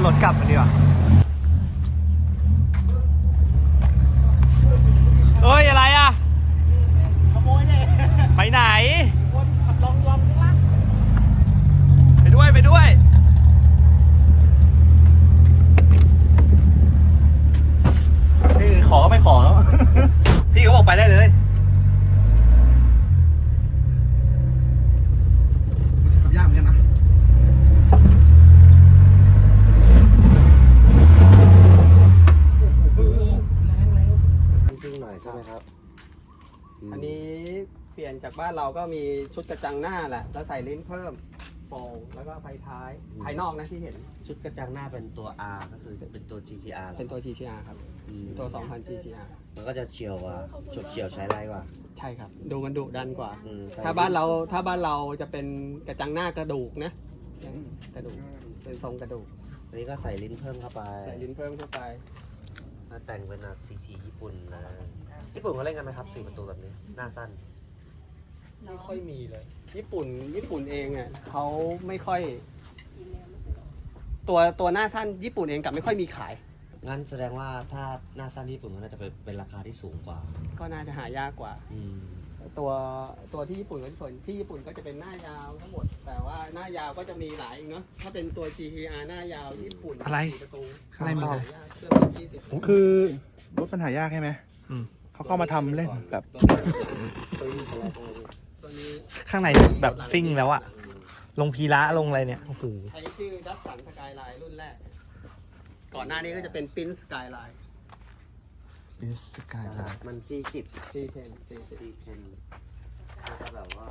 ขึ้นรถกลับกันดีกว่าเอ้ย อะไรอะ ขโมยเนี่ย ไปไหน คนขับลองลองข้างล่าง ไปด้วยไปด้วย นี่ขอก็ไม่ขอแล้ว พี่เขาบอกไปได้เลย ขับยากเหมือนกันนะ จริงหน่อยใช่ไหมครับ อันนี้เปลี่ย นจากบ้านเราก็มีชุดกระจังหน้าแหละแล้วใส่ลิ้นเพิ่มโป่งแล้วก็ไฟท้าย ภายนอกนะที่เห็น ชุดกระจังหน้าเป็นตัว R ก็คือเป็นตัว GTR เป็นตัว GTR ครับ อืมตัว 2000 GTR มันก็จะเฉียวกว่าฉกเฉียวใช้ไรกว่าใช่ครับ ดูมันดุดันกว่า อืมใส่ถ้าบ้านเราถ้าบ้านเราจะเป็นกระจังหน้ากระดูกนะกระดูกเป็นทรงกระดูกอันนี้ก็ใส่ลิ้นเพิ่มเข้าไปใส่ลิ้นเพิ่มเข้าไป แล้วแต่งเป็นแบบสีสีญี่ปุ่นนะญี่ปุ่นเขาเล่นกันไหมครับสี่ประตูแบบนี้ หน้าสั้น ไม่ค่อยมีเลย ญี่ปุ่นญี่ปุ่นเองอะเขาไม่ค่อยตัวตัวหน้าสั้นญี่ปุ่นเองกลับไม่ค่อยมีขาย งั้นแสดงว่าถ้าหน้าสั้นที่ญี่ปุ่นมันน่าจะเป็นเป็นราคาที่สูงกว่า ก็น่าจะหายากกว่า อืม ตัวตัวที่ญี่ปุ่นก็ส่วนที่ญี่ปุ่นก็จะเป็นหน้ายาวทั้งหมด แต่ว่าหน้ายาวก็จะมีหลายอีกเนาะถ้าเป็นตัว GTR หน้ายาวญี่ปุ่นอะไร สี่ประตูข้างในมีอะไรหายากเครื่องละยี่สิบคือรถปัญหายากใช่ไหม อืมเขาก็มาทำเล่นแบบ ตัวนี้ตัวนี้ ข้างในแบบซิ่งแล้วอะลงพีระลงอะไรเนี่ยโอ้โหใช้ชื่อดัสสันสกายไลน์รุ่นแรก ก่อนหน้านี้ก็จะเป็นปิ้นสกายไลน์อินสกายไลน์มันสี่สิบซีเทนซีเทนสี่เทนแล้วก็แบบว่า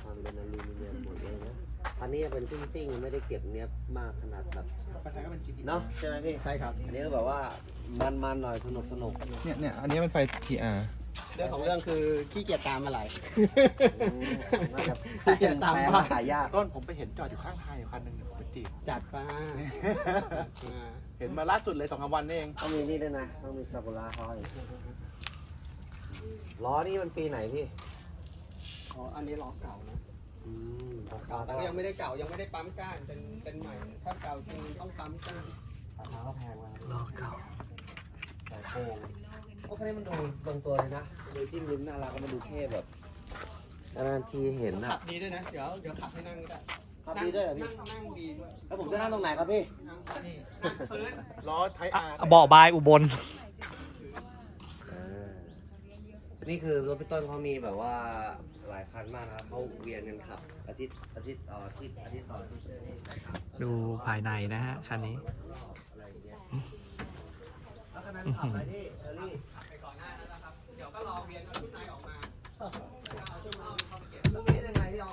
ทำเป็นอลูมิเนียมหมดเลยนะอันนี้เป็นซิ่งๆไม่ได้เก็บเนี้ยบมากขนาดแบบปัญหาก็เป็น GT เนาะใช่ไหมพี่ใช่ครับ อันนี้ก็แบบว่ามันๆหน่อยสนุกสนุกเนี่ยเนี่ยอันนี้เป็นไฟ TR เรื่องของเรื่องคือขี้เกียจตามมาไหลน่าจะขี้เกียจตามแปลมาว่าหายากต้นผมไปเห็นจอดอยู่ข้างทางอยู่คันหนึ่งเดี๋ยวผมไปจีบจัดมาจัดมาเห็นมาล่าสุดเลยสองสามวันนี่เองต้องมีนี่ด้วยนะต้องมีซากุระห้อยล้อนี่มันปีไหนพี่อ๋ออันนี้ล้อเก่านะอืมเก่าแต่ก็ยังไม่ได้เก่ายังไม่ได้ปั๊มก้านเป็นเป็นใหม่ ถ้าเก่าจริงต้องปั๊มก้านราคาก็แพงมากล้อเก่าแต่โค้ง โอ้คันนี้มันดูตรงตัวเลยนะดูจิ้มลิ้มน่ารักก็มาดูเท่แบบนานๆทีเห็นนะขับดีด้วยนะ เดี๋ยวเดี๋ยวขับให้นั่งก็ได้ขับดีด้วยเหรอพี่ นั่งนั่งดีด้วยแล้วผมจะนั่งตรงไหนครับพี่ นั่งนี่นั่งพื้นล้อไทยอะอาร์บ่อบายอุบล นี่คือรถพี่ต้นเขามีแบบว่าหลายคันมากนะครับเขาเวียนกันขับ อาทิตย์อาทิตย์ต่ออาทิตย์อาทิตย์ต่ออาทิตย์ดูภายในนะฮะคันนี้อะไรอย่างเงี้ยแล้วคันนั้นขับอะไรที่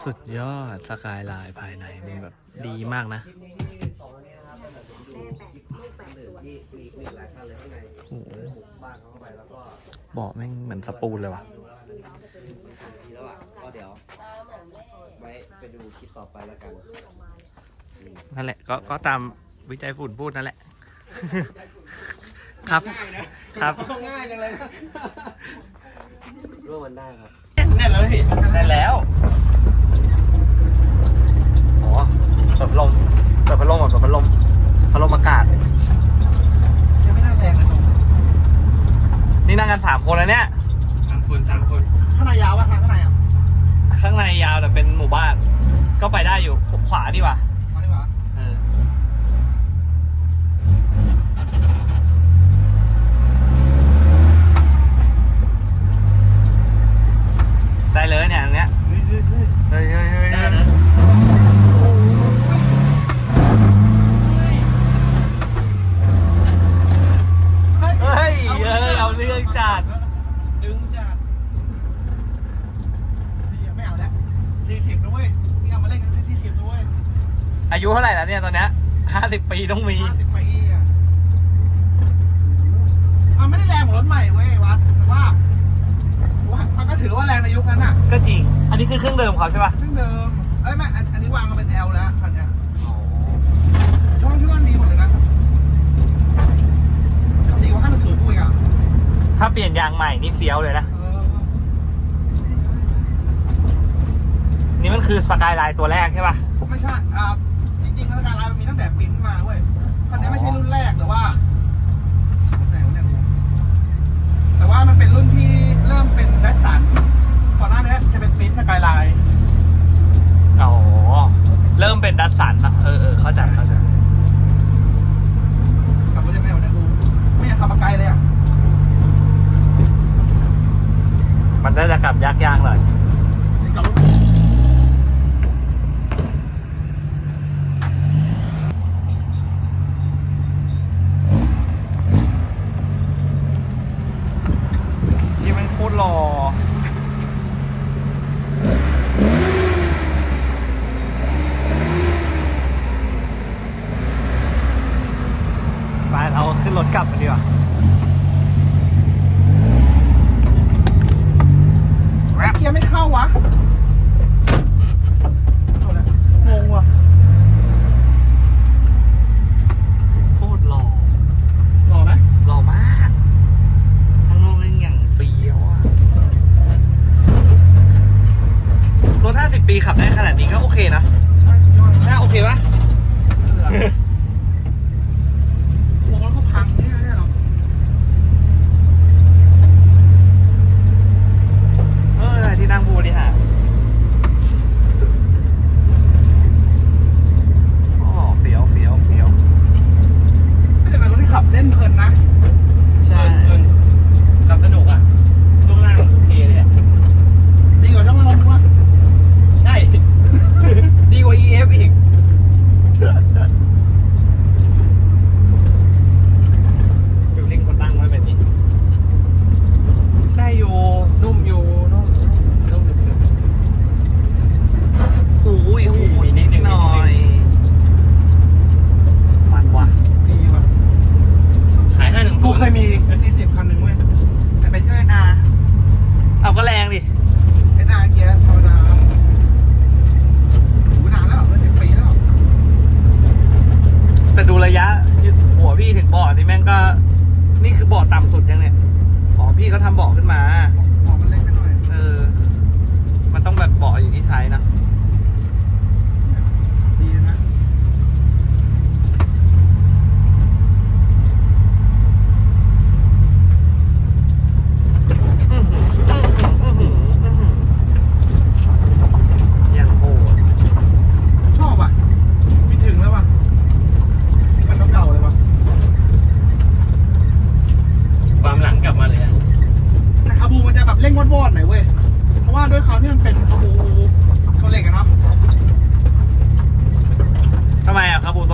สุดยอดสกายไลน์ภายในมันแบบดีมากนะคลิปนี้ที่สองอันนี้นะครับเป็นแบบผมดูคลิปอื่นที่มีมีหลายคันเลยข้างในโอ้โหบุกบ้านเขาเข้าไปแล้วก็เบาะแม่งเหมือนสปูนเลยว่ะดูแล้วกันทีแล้วอะก็เดี๋ยวไว้ไปดูคลิปต่อไปแล้วกันอืมนั่นแหละก็ก็ตามวิจัยฝุ่นพูดนั่นแหละ ครับง่ายนะครับง่ายจังเลยนะร่วมมันได้ครับแน่นแล้วพี่แน่นแล้วอ๋อเปิดพัดลมเปิดพัดลมอะเปิดพัดลมพัดลมอากาศ ยังไม่น่าแรงเลยทรงนี่นั่งกันสามคนแล้วเนี่ยสามคนสามคน ข้างในยาววะทางข้างในอะข้างในยาวแต่เป็นหมู่บ้าน ก็ไปได้อยู่ขวาดีกว่ามาดีกว่าเออได้เลยเนี่ยอันเนี้ยเฮ้ยเฮ้ยเฮ้ยเฮ้ยเฮ้ยเฮ้ยเอาเรื่องจัด ดึงจัด นี่ไม่เอาแล้ว40นะเว้ยนี่เอามาเล่นกันที่40นะเว้ย อา ยุเท่าไหร่แล้วเนี่ยตอนเนี้ยห้าสิบปีต้องมี50ปีอะมันไม่ได้แรงเหมือนรถใหม่เว้ยวัดแต่ว่าว่ามันก็ถือว่าแรงในยุคนั้นอะก็จริง อันนี้คือเครื่องเดิมเขาใช่ป่ะเครื่องเดิมเอ้ยไม่อันอันนี้วางมาเป็น L แล้วคันเนี้ยช่องช่วงดีหมดเลยนะดีกว่าห้าหนึ่งศูนย์กูอีกอะถ้าเปลี่ยนยางใหม่นี่เฟี้ยวเลยนะ เออนี่มันคือสกายไลน์ตัวแรกใช่ป่ะ ไม่ใช่อ่า จริงๆธนาคารไลน์มันมีตั้งแต่ปริ้นมาเว้ยคันนี้ ริ่มเป็นแดสสันก่อนหน้านี้จะเป็นปริ้นสกายไลน์อ๋อ เริ่มเป็นดัสสันอะเออเออ เราขึ้นรถกลับกันดีกว่าแกียังไม่เข้าวะงงวะโคตรหล่อหล่อไหมหล่อมากข้างนอกนี่อย่างเฟี้ยวอะรถ 50 ปีขับได้ขนาดนี้ก็โอเคนะ น่าโอเคปะ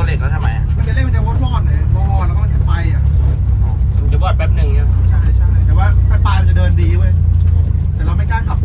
เล็กแล้วทำไมมันจะเล่นมันจะวอดรอดเลยรอดแล้วก็มันจะไปอะเดี๋ยวอดแป๊บหนึ่งเนี้ยใช่ใช่แต่ว่าปลายๆมันจะเดินดีเว้ยแต่เราไม่กล้าขับ